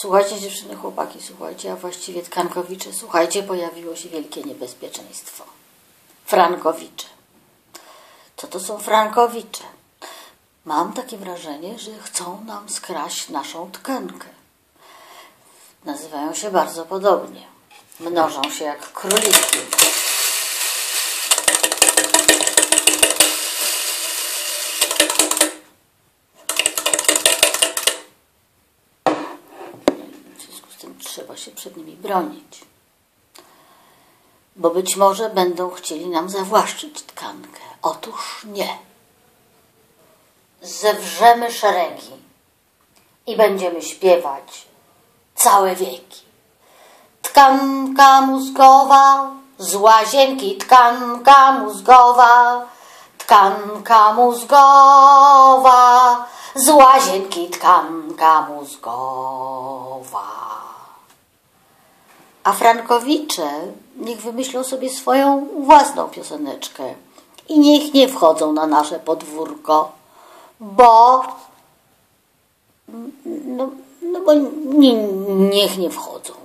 Słuchajcie dziewczyny, chłopaki, słuchajcie, a właściwie tkankowicze, słuchajcie, pojawiło się wielkie niebezpieczeństwo. Frankowicze. Co to są frankowicze? Mam takie wrażenie, że chcą nam skraść naszą tkankę. Nazywają się bardzo podobnie. Mnożą się jak króliki. Trzeba się przed nimi bronić. Bo być może będą chcieli nam zawłaszczyć tkankę. Otóż nie. Zewrzemy szeregi i będziemy śpiewać całe wieki. Tkanka mózgowa, z łazienki tkanka mózgowa, tkanka mózgowa, z łazienki tkanka mózgowa. A Frankowicze niech wymyślą sobie swoją własną pioseneczkę i niech nie wchodzą na nasze podwórko, bo no, no bo nie, niech nie wchodzą.